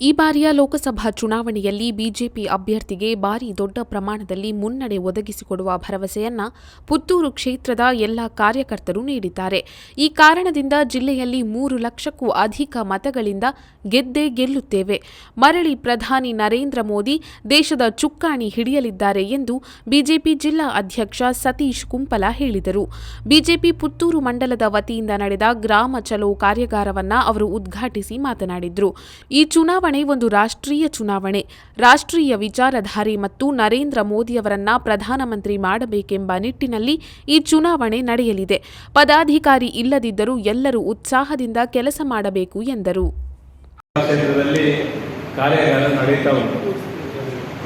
ಈ ಬಾರಿಯ ಲೋಕಸಭಾ ಚುನಾವಣೆಯಲ್ಲಿ ಬಿಜೆಪಿ ಅಭ್ಯರ್ಥಿಗೆ ಭಾರಿ ದೊಡ್ಡ ಪ್ರಮಾಣದಲ್ಲಿ ಮುನ್ನಡೆ ಒದಗಿಸಿಕೊಡುವ ಭರವಸೆಯನ್ನ ಪುತ್ತೂರು ಕ್ಷೇತ್ರದ ಎಲ್ಲ ಕಾರ್ಯಕರ್ತರು ನೀಡಿದ್ದಾರೆ. ಈ ಕಾರಣದಿಂದ ಜಿಲ್ಲೆಯಲ್ಲಿ ಮೂರು ಲಕ್ಷಕ್ಕೂ ಅಧಿಕ ಮತಗಳಿಂದ ಗೆದ್ದೇ ಗೆಲ್ಲುತ್ತೇವೆ. ಮರಳಿ ಪ್ರಧಾನಿ ನರೇಂದ್ರ ಮೋದಿ ದೇಶದ ಚುಕ್ಕಾಣಿ ಹಿಡಿಯಲಿದ್ದಾರೆ ಎಂದು ಬಿಜೆಪಿ ಜಿಲ್ಲಾ ಅಧ್ಯಕ್ಷ ಸತೀಶ್ ಕುಂಪಲ ಹೇಳಿದರು. ಬಿಜೆಪಿ ಪುತ್ತೂರು ಮಂಡಲದ ವತಿಯಿಂದ ನಡೆದ ಗ್ರಾಮ ಚಲೋ ಕಾರ್ಯಾಗಾರವನ್ನ ಅವರು ಉದ್ಘಾಟಿಸಿ ಮಾತನಾಡಿದರು. ಈ ಚುನಾವಣೆ ಒಂದು ರಾಷ್ಟ್ರೀಯ ಚುನಾವಣೆ. ರಾಷ್ಟ್ರೀಯ ವಿಚಾರಧಾರೆ ಮತ್ತು ನರೇಂದ್ರ ಮೋದಿಯವರನ್ನ ಪ್ರಧಾನಮಂತ್ರಿ ಮಾಡಬೇಕೆಂಬ ನಿಟ್ಟಿನಲ್ಲಿ ಈ ಚುನಾವಣೆ ನಡೆಯಲಿದೆ. ಪದಾಧಿಕಾರಿ ಇಲ್ಲದಿದ್ದರೂ ಎಲ್ಲರೂ ಉತ್ಸಾಹದಿಂದ ಕೆಲಸ ಮಾಡಬೇಕು ಎಂದರು.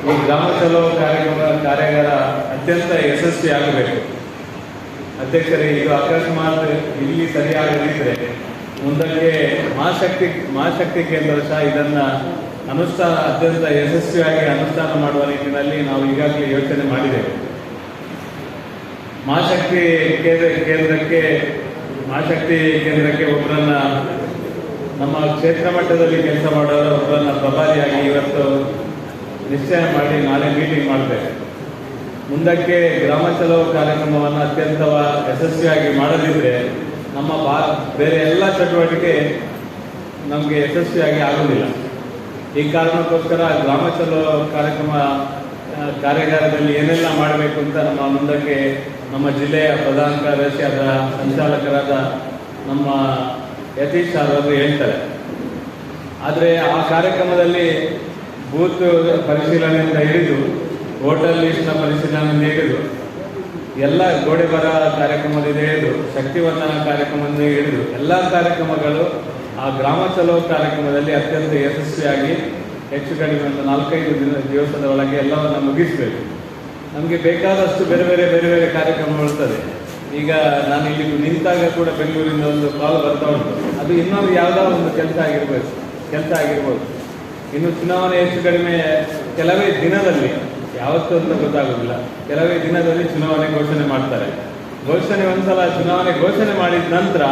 ಈ ಗ್ರಾಮ ಚಲೋ ಅತ್ಯಂತ ಯಶಸ್ವಿಯಾಗಬೇಕು. ಅಧ್ಯಕ್ಷರೇ, ಇದು ಅಕಸ್ಮಾತ್ ಇಲ್ಲಿ ಸರಿಯಾಗದಿದ್ದರೆ ಮುಂದಕ್ಕೆ ಮಹಾಶಕ್ತಿ ಮಹಾಶಕ್ತಿ ಕೇಂದ್ರ ಸಹ ಇದನ್ನ ಅನುಷ್ಠಾನ ಅತ್ಯಂತ ಯಶಸ್ವಿಯಾಗಿ ಅನುಷ್ಠಾನ ಮಾಡುವ ನಿಟ್ಟಿನಲ್ಲಿ ನಾವು ಈಗಾಗಲೇ ಯೋಚನೆ ಮಾಡಿದ್ದೇವೆ. ಮಹಾಶಕ್ತಿ ಕೇಂದ್ರ, ಕೇಂದ್ರಕ್ಕೆ, ಮಹಾಶಕ್ತಿ ಕೇಂದ್ರಕ್ಕೆ ಒಬ್ಬರನ್ನ ನಮ್ಮ ಕ್ಷೇತ್ರ ಮಟ್ಟದಲ್ಲಿ ಕೆಲಸ ಮಾಡೋರು ಒಬ್ಬರನ್ನ ಪ್ರಭಾರಿಯಾಗಿ ಇವತ್ತು ನಿಶ್ಚಯ ಮಾಡಿ ನಾಳೆ ಮೀಟಿಂಗ್ ಮಾಡ್ತೇವೆ. ಮುಂದಕ್ಕೆ ಗ್ರಾಮ ಚಲೋ ಕಾರ್ಯಕ್ರಮವನ್ನು ಅತ್ಯಂತ ಯಶಸ್ವಿಯಾಗಿ ಮಾಡದಿದ್ರೆ ನಮ್ಮ ಬಾ ಬೇರೆ ಎಲ್ಲ ಚಟುವಟಿಕೆ ನಮಗೆ ಯಶಸ್ವಿಯಾಗಿ ಆಗೋದಿಲ್ಲ ಈ ಕಾರಣಕ್ಕೋಸ್ಕರ ಗ್ರಾಮ ಚಲೋ ಕಾರ್ಯಕ್ರಮ ಕಾರ್ಯಾಗಾರದಲ್ಲಿ ಏನೆಲ್ಲ ಮಾಡಬೇಕು ಅಂತ ನಮ್ಮ ಮುಂದಕ್ಕೆ ನಮ್ಮ ಜಿಲ್ಲೆಯ ಪ್ರಧಾನ ಕಾರ್ಯದರ್ಶಿಯಾದ ಸಂಚಾಲಕರಾದ ನಮ್ಮ ಯತೀಶ್ ಸರ್ ಅವರು ಹೇಳ್ತಾರೆ. ಆದರೆ ಆ ಕಾರ್ಯಕ್ರಮದಲ್ಲಿ ಬೂತ್ ಪರಿಶೀಲನೆಯಿಂದ ಹಿಡಿದು ಹೋಟೆಲ್ ಲಿಸ್ಟ್ನ ಪರಿಶೀಲನೆಯಿಂದ ಹಿಡಿದು ಎಲ್ಲ ಗೋಡೆ ಬರ ಕಾರ್ಯಕ್ರಮದಿಂದ ಹಿಡಿದು ಶಕ್ತಿವಂದನ ಕಾರ್ಯಕ್ರಮದಿಂದ ಹಿಡಿದು ಎಲ್ಲ ಕಾರ್ಯಕ್ರಮಗಳು ಆ ಗ್ರಾಮ ಚಲೋ ಕಾರ್ಯಕ್ರಮದಲ್ಲಿ ಅತ್ಯಂತ ಯಶಸ್ವಿಯಾಗಿ ಹೆಚ್ಚು ಕಡಿಮೆ ಒಂದು ನಾಲ್ಕೈದು ದಿನ ದಿವಸದ ಒಳಗೆ ಎಲ್ಲವನ್ನು ಮುಗಿಸಬೇಕು. ನಮಗೆ ಬೇಕಾದಷ್ಟು ಬೇರೆ ಬೇರೆ ಬೇರೆ ಬೇರೆ ಕಾರ್ಯಕ್ರಮಗಳು ಇರ್ತದೆ. ಈಗ ನಾನು ಇಲ್ಲಿ ನಿಂತಾಗ ಕೂಡ ಬೆಂಗಳೂರಿಂದ ಒಂದು ಕಾಲ್ ಬರ್ತಾ ಉಂಟು. ಅದು ಇನ್ನೊಂದು ಯಾವುದೋ ಒಂದು ಕೆಲಸ ಆಗಿರ್ಬೇಕು ಕೆಲಸ ಆಗಿರ್ಬೋದು. ಇನ್ನು ಚುನಾವಣೆ ಹೆಚ್ಚು ಕಡಿಮೆ ಕೆಲವೇ ದಿನದಲ್ಲಿ ಯಾವತ್ತೂ ಅಂತ ಗೊತ್ತಾಗೋದಿಲ್ಲ. ಕೆಲವೇ ದಿನದಲ್ಲಿ ಚುನಾವಣೆ ಘೋಷಣೆ ಮಾಡ್ತಾರೆ. ಘೋಷಣೆ ಒಂದ್ಸಲ ಚುನಾವಣೆ ಘೋಷಣೆ ಮಾಡಿದ ನಂತರ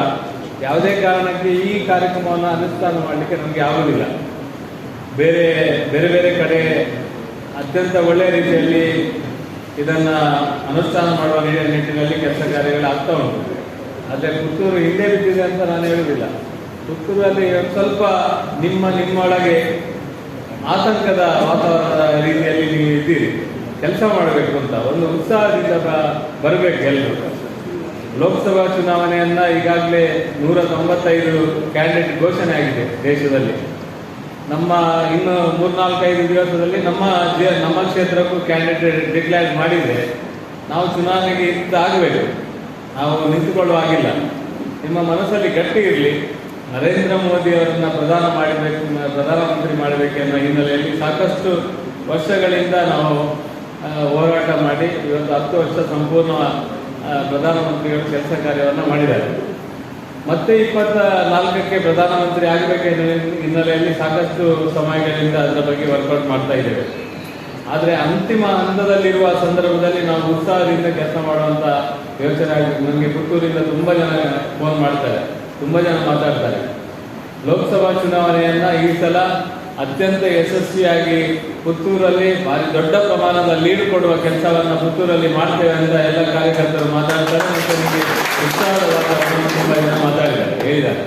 ಯಾವುದೇ ಕಾರಣಕ್ಕೆ ಈ ಕಾರ್ಯಕ್ರಮವನ್ನು ಅನುಷ್ಠಾನ ಮಾಡಲಿಕ್ಕೆ ನಮಗೆ ಆಗೋದಿಲ್ಲ. ಬೇರೆ ಬೇರೆ ಬೇರೆ ಕಡೆ ಅತ್ಯಂತ ಒಳ್ಳೆಯ ರೀತಿಯಲ್ಲಿ ಇದನ್ನ ಅನುಷ್ಠಾನ ಮಾಡುವ ನಿಟ್ಟಿನಲ್ಲಿ ಕೆಲಸ ಕಾರ್ಯಗಳು ಆಗ್ತಾ ಉಂಟು. ಆದರೆ ಪುತ್ತೂರು ಹಿಂದೆ ಬಿದ್ದಿದೆ ಅಂತ ನಾನು ಹೇಳುವುದಿಲ್ಲ. ಪುತ್ತೂರಲ್ಲಿ ಸ್ವಲ್ಪ ನಿಮ್ಮ ನಿಮ್ಮೊಳಗೆ ಆತಂಕದ ವಾತಾವರಣದ ರೀತಿಯಲ್ಲಿ ನೀವು ಇದ್ದೀರಿ. ಕೆಲಸ ಮಾಡಬೇಕು ಅಂತ, ಒಂದು ಉತ್ಸಾಹದಿಂದ ಬರಬೇಕು ಎಲ್ಲರೂ ಲೋಕಸಭಾ ಚುನಾವಣೆಯನ್ನ ಈಗಾಗಲೇ ನೂರ ತೊಂಬತ್ತೈದು ಕ್ಯಾಂಡಿಡೇಟ್ ಘೋಷಣೆ ಆಗಿದೆ ದೇಶದಲ್ಲಿ. ನಮ್ಮ ಇನ್ನು ಮೂರ್ನಾಲ್ಕೈದು ದಿವಸದಲ್ಲಿ ನಮ್ಮ ನಮ್ಮ ಕ್ಷೇತ್ರಕ್ಕೂ ಕ್ಯಾಂಡಿಡೇಟ್ ಡಿಕ್ಲೇರ್ ಮಾಡಿದರೆ ನಾವು ಚುನಾವಣೆಗೆ ಇದ್ದಾಗಬೇಕು ನಾವು ನಿಂತುಕೊಳ್ಳುವ ಹಾಗಿಲ್ಲ. ನಿಮ್ಮ ಮನಸ್ಸಲ್ಲಿ ಗಟ್ಟಿ ಇರಲಿ. ನರೇಂದ್ರ ಮೋದಿ ಅವರನ್ನ ಪ್ರಧಾನ ಮಾಡಬೇಕು ಪ್ರಧಾನಮಂತ್ರಿ ಮಾಡಬೇಕೆನ್ನೋ ಹಿನ್ನೆಲೆಯಲ್ಲಿ ಸಾಕಷ್ಟು ವರ್ಷಗಳಿಂದ ನಾವು ಹೋರಾಟ ಮಾಡಿ, ಇವತ್ತು ಹತ್ತು ವರ್ಷ ಸಂಪೂರ್ಣ ಪ್ರಧಾನಮಂತ್ರಿಗಳು ಕೆಲಸ ಕಾರ್ಯವನ್ನು ಮಾಡಿದ್ದಾರೆ. ಮತ್ತೆ ಇಪ್ಪತ್ತ ನಾಲ್ಕಕ್ಕೆ ಪ್ರಧಾನಮಂತ್ರಿ ಆಗಬೇಕೆಂಬ ಹಿನ್ನೆಲೆಯಲ್ಲಿ ಸಾಕಷ್ಟು ಸಮಯಗಳಿಂದ ಅದರ ಬಗ್ಗೆ ವರ್ಕೌಟ್ ಮಾಡ್ತಾ ಇದ್ದೇವೆ. ಆದರೆ ಅಂತಿಮ ಹಂತದಲ್ಲಿರುವ ಸಂದರ್ಭದಲ್ಲಿ ನಾವು ಉತ್ಸಾಹದಿಂದ ಕೆಲಸ ಮಾಡುವಂತ ಯೋಚನೆ ಆಗಬೇಕು ನನಗೆ ಪುತ್ತೂರಿಂದ ತುಂಬ ಜನ ಫೋನ್ ಮಾಡ್ತಾರೆ. ತುಂಬ ಜನ ಮಾತಾಡ್ತಾರೆ. ಲೋಕಸಭಾ ಚುನಾವಣೆಯನ್ನ ಈ ಸಲ ಅತ್ಯಂತ ಯಶಸ್ವಿಯಾಗಿ ಪುತ್ತೂರಲ್ಲಿ ಭಾರಿ ದೊಡ್ಡ ಪ್ರಮಾಣದ ಲೀಡ್ ಕೊಡುವ ಕೆಲಸವನ್ನ ಪುತ್ತೂರಲ್ಲಿ ಮಾಡ್ತೇವೆ ಅಂತ ಎಲ್ಲ ಕಾರ್ಯಕರ್ತರು ಮಾತಾಡ್ತಾರೆ ಮತ್ತು ನಿಮಗೆ ಉತ್ಸಾಹದ ವಾತಾವರಣ ತುಂಬ ಜನ ಮಾತಾಡಿದ್ದಾರೆ. ಹೇಳಿದ್ದಾರೆ.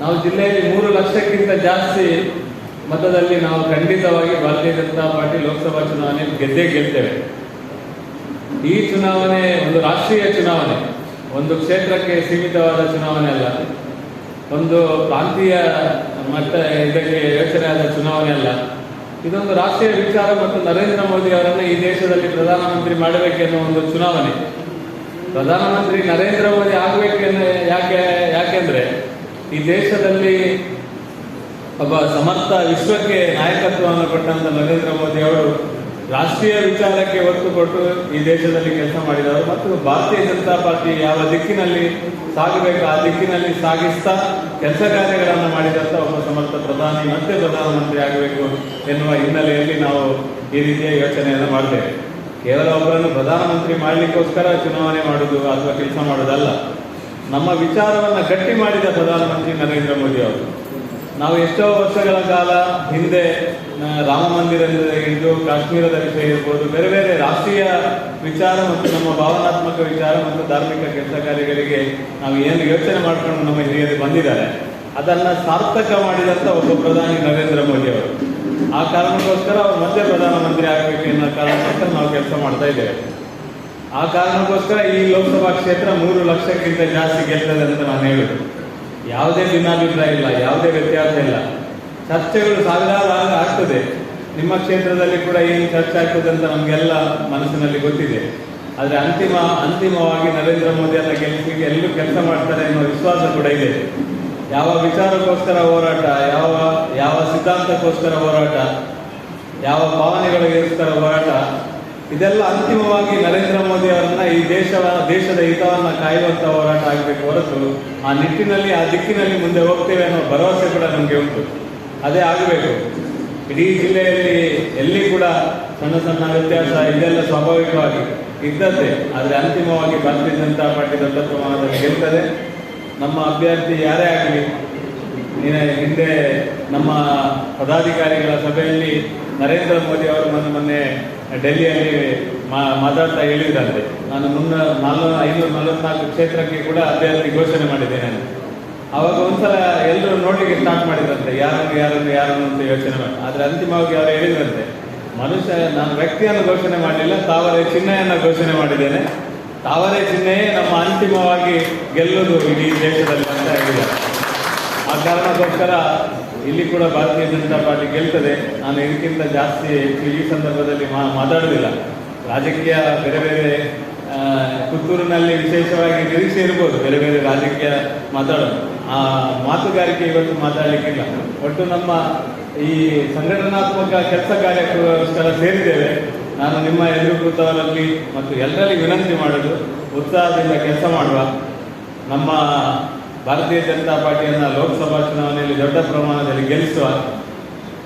ನಾವು ಜಿಲ್ಲೆಯಲ್ಲಿ ಮೂರು ಲಕ್ಷಕ್ಕಿಂತ ಜಾಸ್ತಿ ಮತದಲ್ಲಿ ನಾವು ಖಂಡಿತವಾಗಿ ಭಾರತೀಯ ಜನತಾ ಪಾರ್ಟಿ ಲೋಕಸಭಾ ಚುನಾವಣೆ ಗೆದ್ದೇ ಗೆಲ್ತೇವೆ. ಈ ಚುನಾವಣೆ ಒಂದು ರಾಷ್ಟ್ರೀಯ ಚುನಾವಣೆ. ಒಂದು ಕ್ಷೇತ್ರಕ್ಕೆ ಸೀಮಿತವಾದ ಚುನಾವಣೆ ಅಲ್ಲ. ಒಂದು ಪ್ರಾಂತೀಯ ಮಟ್ಟ ಇದಕ್ಕೆ ಯೋಚನೆ ಆದ ಚುನಾವಣೆ ಅಲ್ಲ. ಇದೊಂದು ರಾಷ್ಟ್ರೀಯ ವಿಚಾರ ಮತ್ತು ನರೇಂದ್ರ ಮೋದಿ ಅವರನ್ನು ಈ ದೇಶದಲ್ಲಿ ಪ್ರಧಾನಮಂತ್ರಿ ಮಾಡಬೇಕೆನ್ನುವ ಒಂದು ಚುನಾವಣೆ. ಪ್ರಧಾನಮಂತ್ರಿ ನರೇಂದ್ರ ಮೋದಿ ಆಗಬೇಕೆನ್ನ ಯಾಕೆ, ಯಾಕೆಂದ್ರೆ ಈ ದೇಶದಲ್ಲಿ ಒಬ್ಬ ಸಮರ್ಥ ವಿಶ್ವಕ್ಕೆ ನಾಯಕತ್ವವನ್ನು ಕೊಟ್ಟಂತ ನರೇಂದ್ರ ಮೋದಿ ಅವರು ರಾಷ್ಟ್ರೀಯ ವಿಚಾರಕ್ಕೆ ಒತ್ತು ಕೊಟ್ಟು ಈ ದೇಶದಲ್ಲಿ ಕೆಲಸ ಮಾಡಿದವರು ಮತ್ತು ಭಾರತೀಯ ಜನತಾ ಪಾರ್ಟಿ ಯಾವ ದಿಕ್ಕಿನಲ್ಲಿ ಸಾಗಬೇಕು, ಆ ದಿಕ್ಕಿನಲ್ಲಿ ಸಾಗಿಸ್ತಾ ಕೆಲಸ ಕಾರ್ಯಗಳನ್ನು ಮಾಡಿದಂತ ಒಬ್ಬ ಸಮರ್ಥ ಪ್ರಧಾನಿ ಮತ್ತೆ ಪ್ರಧಾನಮಂತ್ರಿ ಆಗಬೇಕು ಎನ್ನುವ ಹಿನ್ನೆಲೆಯಲ್ಲಿ ನಾವು ಈ ರೀತಿಯ ಯೋಚನೆಯನ್ನು ಮಾಡ್ತೇವೆ. ಕೇವಲ ಒಬ್ಬರನ್ನು ಪ್ರಧಾನಮಂತ್ರಿ ಮಾಡಲಿಕ್ಕೋಸ್ಕರ ಚುನಾವಣೆ ಮಾಡೋದು ಅಥವಾ ಕೆಲಸ ಮಾಡೋದಲ್ಲ. ನಮ್ಮ ವಿಚಾರವನ್ನು ಗಟ್ಟಿ ಮಾಡಿದ ಪ್ರಧಾನಮಂತ್ರಿ ನರೇಂದ್ರ ಮೋದಿ ಅವರು. ನಾವು ಎಷ್ಟೋ ವರ್ಷಗಳ ಕಾಲ ಹಿಂದೆ ರಾಮ ಮಂದಿರದಿಂದ ಹಿಡಿದು ಕಾಶ್ಮೀರದ ವಿಷಯ ಇರ್ಬೋದು ಬೇರೆ ಬೇರೆ ರಾಷ್ಟ್ರೀಯ ವಿಚಾರ ಮತ್ತು ನಮ್ಮ ಭಾವನಾತ್ಮಕ ವಿಚಾರ ಮತ್ತು ಧಾರ್ಮಿಕ ಕೆಲಸ ಕಾರ್ಯಗಳಿಗೆ ನಾವು ಏನು ಯೋಚನೆ ಮಾಡಿಕೊಂಡು ನಮ್ಮ ಹಿರಿಯರು ಬಂದಿದ್ದಾರೆ, ಅದನ್ನು ಸಾರ್ಥಕ ಮಾಡಿದಂಥ ಒಬ್ಬ ಪ್ರಧಾನಿ ನರೇಂದ್ರ ಮೋದಿ ಅವರು. ಆ ಕಾರಣಕ್ಕೋಸ್ಕರ ಅವರು ಮತ್ತೆ ಪ್ರಧಾನಮಂತ್ರಿ ಆಗಬೇಕು ಅನ್ನೋ ಕಾರಣಕ್ಕೋಸ್ಕರ ನಾವು ಕೆಲಸ ಮಾಡ್ತಾ ಇದ್ದೇವೆ. ಆ ಕಾರಣಕ್ಕೋಸ್ಕರ ಈ ಲೋಕಸಭಾ ಕ್ಷೇತ್ರ ಮೂರು ಲಕ್ಷಕ್ಕಿಂತ ಜಾಸ್ತಿ ಗೆಲ್ತದೆ ಅಂತ ನಾನು ಹೇಳುದು. ಯಾವುದೇ ಭಿನ್ನಾಭಿಪ್ರಾಯ ಇಲ್ಲ, ಯಾವುದೇ ವ್ಯತ್ಯಾಸ ಇಲ್ಲ. ಚರ್ಚೆಗಳು ಸಾವಿರಾರು ಆಗ ಆಗ್ತದೆ. ನಿಮ್ಮ ಕ್ಷೇತ್ರದಲ್ಲಿ ಕೂಡ ಏನು ಚರ್ಚೆ ಆಗ್ತದೆ ಅಂತ ನಮಗೆಲ್ಲ ಮನಸ್ಸಿನಲ್ಲಿ ಗೊತ್ತಿದೆ. ಆದರೆ ಅಂತಿಮ, ಅಂತಿಮವಾಗಿ ನರೇಂದ್ರ ಮೋದಿ ಎಲ್ಲ ಗೆಲ್ಲಿಸಲಿಕ್ಕೆ ಎಲ್ಲರೂ ಕೆಲಸ ಮಾಡ್ತಾರೆ ಅನ್ನೋ ವಿಶ್ವಾಸ ಕೂಡ ಇದೆ. ಯಾವ ವಿಚಾರಕ್ಕೋಸ್ಕರ ಹೋರಾಟ, ಯಾವ ಯಾವ ಸಿದ್ಧಾಂತಕ್ಕೋಸ್ಕರ ಹೋರಾಟ, ಯಾವ ಭಾವನೆಗಳಿಗೋಸ್ಕರ ಹೋರಾಟ ಇದೆಲ್ಲ ಅಂತಿಮವಾಗಿ ನರೇಂದ್ರ ಮೋದಿ ಅವರನ್ನ ಈ ದೇಶದ ದೇಶದ ಹಿತವನ್ನ ಕಾಯುವಂತ ಹೋರಾಟ ಆಗಬೇಕು ಹೊರತು ಆ ನಿಟ್ಟಿನಲ್ಲಿ, ಆ ದಿಕ್ಕಿನಲ್ಲಿ ಮುಂದೆ ಹೋಗ್ತೇವೆ ಅನ್ನೋ ಭರವಸೆ ಕೂಡ ನಮಗೆ ಉಂಟು. ಅದೇ ಆಗಬೇಕು. ಇಡೀ ಜಿಲ್ಲೆಯಲ್ಲಿ ಎಲ್ಲಿ ಕೂಡ ಸಣ್ಣ ಸಣ್ಣ ವ್ಯತ್ಯಾಸ ಇದೆಲ್ಲ ಸ್ವಾಭಾವಿಕವಾಗಿ ಇದ್ದದ್ದೇ. ಆದರೆ ಅಂತಿಮವಾಗಿ ಭಾರತೀಯ ಜನತಾ ಪಾರ್ಟಿ ದೊಡ್ಡ ಪ್ರಮಾಣದಲ್ಲಿ ಗೆಲ್ತದೆ ನಮ್ಮ ಅಭ್ಯರ್ಥಿ ಯಾರೇ ಆಗಲಿ ಹಿಂದೆ ನಮ್ಮ ಪದಾಧಿಕಾರಿಗಳ ಸಭೆಯಲ್ಲಿ ನರೇಂದ್ರ ಮೋದಿ ಅವರು ಮೊನ್ನೆ ಮೊನ್ನೆ ಡೆಲ್ಲಿಯಲ್ಲಿ ಮಾತಾಡ್ತಾ ಹೇಳಿದ್ರಂತೆ. ನಾನು ಮುನ್ನ ನಾಲ್ಕು ಐನೂರ ನಲವತ್ನಾಲ್ಕು ಕ್ಷೇತ್ರಕ್ಕೆ ಕೂಡ ಅಭ್ಯರ್ಥಿ ಘೋಷಣೆ ಮಾಡಿದ್ದೇನೆ. ಅವಾಗ ಒಂದ್ಸಲ ಎಲ್ಲರೂ ನೋಡ್ಲಿಕ್ಕೆ ಸ್ಟಾರ್ಟ್ ಮಾಡಿದ್ರಂತೆ. ಯಾರನ್ನು ಯಾರನ್ನು ಯಾರನ್ನು ಅಂತ ಯೋಚನೆ ಮಾಡಿ. ಆದ್ರೆ ಅಂತಿಮವಾಗಿ ಅವರು ಹೇಳಿದ್ರಂತೆ, ಮನುಷ್ಯ, ನಾನು ವ್ಯಕ್ತಿಯನ್ನು ಘೋಷಣೆ ಮಾಡಲಿಲ್ಲ, ತಾವರೆ ಚಿಹ್ನೆಯನ್ನ ಘೋಷಣೆ ಮಾಡಿದ್ದೇನೆ. ತಾವರೆ ಚಿಹ್ನೆಯೇ ನಮ್ಮ ಅಂತಿಮವಾಗಿ ಗೆಲ್ಲುವುದು ಇಡೀ ದೇಶದಲ್ಲಿ ಅಂತ ಹೇಳಿದ್ದಾರೆ. ಕಾರಣಕ್ಕೋಸ್ಕರ ಇಲ್ಲಿ ಕೂಡ ಭಾರತೀಯ ಜನತಾ ಪಾರ್ಟಿ ಗೆಲ್ತದೆ. ನಾನು ಇದಕ್ಕಿಂತ ಜಾಸ್ತಿ ಹೆಚ್ಚು ಈ ಸಂದರ್ಭದಲ್ಲಿ ಮಾ ಮಾತಾಡುವುದಿಲ್ಲ. ರಾಜಕೀಯ ಬೇರೆ ಬೇರೆ ಪುತ್ತೂರಿನಲ್ಲಿ ವಿಶೇಷವಾಗಿ ನಿರೀಕ್ಷೆ ಇರ್ಬೋದು. ಬೇರೆ ಬೇರೆ ರಾಜಕೀಯ ಮಾತಾಡೋದು ಆ ಮಾತುಗಾರಿಕೆ ಇವತ್ತು ಮಾತಾಡಲಿಕ್ಕಿಲ್ಲ. ಒಟ್ಟು ನಮ್ಮ ಈ ಸಂಘಟನಾತ್ಮಕ ಕೆಲಸ ಕಾರ್ಯಕ್ಕೋಸ್ಕರ ಸೇರಿದ್ದೇವೆ. ನಾನು ನಿಮ್ಮ ಕೂತವರಲ್ಲಿ ಮತ್ತು ಎಲ್ಲರಲ್ಲಿ ವಿನಂತಿ ಮಾಡೋದು, ಉತ್ಸಾಹದಿಂದ ಕೆಲಸ ಮಾಡುವ ನಮ್ಮ ಭಾರತೀಯ ಜನತಾ ಪಾರ್ಟಿಯನ್ನ ಲೋಕಸಭಾ ಚುನಾವಣೆಯಲ್ಲಿ ದೊಡ್ಡ ಪ್ರಮಾಣದಲ್ಲಿ ಗೆಲ್ಲಿಸುವ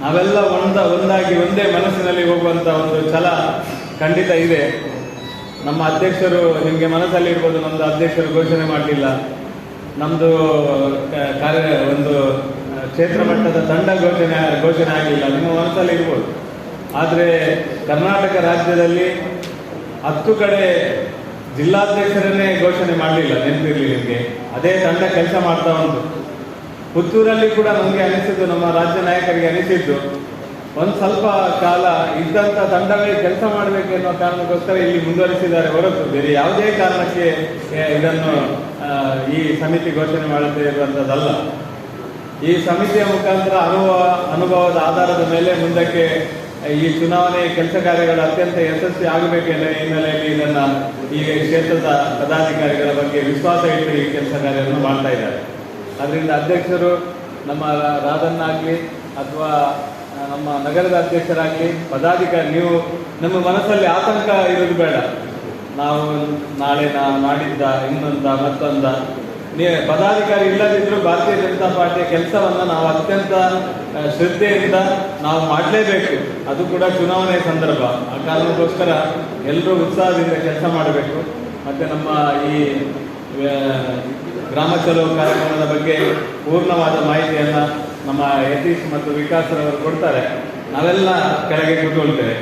ನಾವೆಲ್ಲ ಒಂದ ಒಂದಾಗಿ ಒಂದೇ ಮನಸ್ಸಿನಲ್ಲಿ ಹೋಗುವಂಥ ಒಂದು ಛಲ ಖಂಡಿತ ಇದೆ. ನಮ್ಮ ಅಧ್ಯಕ್ಷರು ನಿಮಗೆ ಮನಸ್ಸಲ್ಲಿ ಇರ್ಬೋದು, ನಮ್ದು ಅಧ್ಯಕ್ಷರು ಘೋಷಣೆ ಮಾಡಲಿಲ್ಲ. ನಮ್ದು ಕಾರ್ಯ ಒಂದು ಕ್ಷೇತ್ರ ಮಟ್ಟದ ತಂಡ ಘೋಷಣೆ ಘೋಷಣೆ ಆಗಲಿಲ್ಲ. ನಿಮ್ಮ ಮನಸ್ಸಲ್ಲಿ ಇರ್ಬೋದು. ಆದರೆ ಕರ್ನಾಟಕ ರಾಜ್ಯದಲ್ಲಿ ಹತ್ತು ಕಡೆ ಜಿಲ್ಲಾಧ್ಯಕ್ಷರನ್ನೇ ಘೋಷಣೆ ಮಾಡಲಿಲ್ಲ, ನೆನಪಿರ್ಲಿ ನಿಮಗೆ. ಅದೇ ತಂಡ ಕೆಲಸ ಮಾಡ್ತಾ ಉಂಟು. ಪುತ್ತೂರಲ್ಲಿ ಕೂಡ ನಮಗೆ ಅನಿಸಿದ್ದು, ನಮ್ಮ ರಾಜ್ಯ ನಾಯಕರಿಗೆ ಅನಿಸಿದ್ದು, ಒಂದು ಸ್ವಲ್ಪ ಕಾಲ ಇದ್ದಂಥ ತಂಡಗಳಿಗೆ ಕೆಲಸ ಮಾಡಬೇಕು ಎನ್ನುವ ಕಾರಣಕ್ಕೋಸ್ಕರ ಇಲ್ಲಿ ಮುಂದುವರಿಸಿದ್ದಾರೆ ಹೊರತು. ಬೇರೆ ಯಾವುದೇ ಕಾರಣಕ್ಕೆ ಇದನ್ನು ಈ ಸಮಿತಿ ಘೋಷಣೆ ಮಾಡುತ್ತೆ ಇರುವಂಥದ್ದಲ್ಲ ಈ ಸಮಿತಿಯ ಮುಖಾಂತರ ಅನುಭವ, ಅನುಭವದ ಆಧಾರದ ಮೇಲೆ ಮುಂದಕ್ಕೆ ಈ ಚುನಾವಣೆ ಕೆಲಸ ಕಾರ್ಯಗಳು ಅತ್ಯಂತ ಯಶಸ್ವಿ ಆಗಬೇಕೆಂಬ ಹಿನ್ನೆಲೆಯಲ್ಲಿ ನನ್ನ ಈಗ ಕ್ಷೇತ್ರದ ಪದಾಧಿಕಾರಿಗಳ ಬಗ್ಗೆ ವಿಶ್ವಾಸ ಇಟ್ಟು ಈ ಕೆಲಸ ಕಾರ್ಯವನ್ನು ಮಾಡ್ತಾ ಇದ್ದಾರೆ. ಅದರಿಂದ ಅಧ್ಯಕ್ಷರು ನಮ್ಮ ರಾಧನ್ನಾಗ್ಲಿ ಅಥವಾ ನಮ್ಮ ನಗರದ ಅಧ್ಯಕ್ಷರಾಗಲಿ, ಪದಾಧಿಕಾರಿ, ನೀವು ನಮ್ಮ ಮನಸ್ಸಲ್ಲಿ ಆತಂಕ ಇರೋದು ಬೇಡ. ನಾವು ನಾಳೆ ನಾ- ನಾಡಿದ್ದ ಇನ್ನೊಂದ ಮತ್ತೊಂದ ಪದಾಧಿಕಾರಿ ಇಲ್ಲದಿದ್ದರೂ ಭಾರತೀಯ ಜನತಾ ಪಾರ್ಟಿಯ ಕೆಲಸವನ್ನ ನಾವು ಅತ್ಯಂತ ಶ್ರದ್ಧೆಯಿಂದ ನಾವು ಮಾಡಲೇಬೇಕು. ಅದು ಕೂಡ ಚುನಾವಣೆ ಸಂದರ್ಭ. ಆ ಕಾರಣಕ್ಕೋಸ್ಕರ ಎಲ್ಲರೂ ಉತ್ಸಾಹದಿಂದ ಕೆಲಸ ಮಾಡಬೇಕು. ಮತ್ತೆ ನಮ್ಮ ಈ ಗ್ರಾಮ ಚಲೋ ಕಾರ್ಯಕ್ರಮದ ಬಗ್ಗೆ ಪೂರ್ಣವಾದ ಮಾಹಿತಿಯನ್ನ ನಮ್ಮ ಯತೀಶ್ ಮತ್ತು ವಿಕಾಸ್ ರವರು ಕೊಡ್ತಾರೆ. ನಾವೆಲ್ಲ ಕೆಳಗೆ ಕೂತ್ಕೊಳ್ತೇವೆ.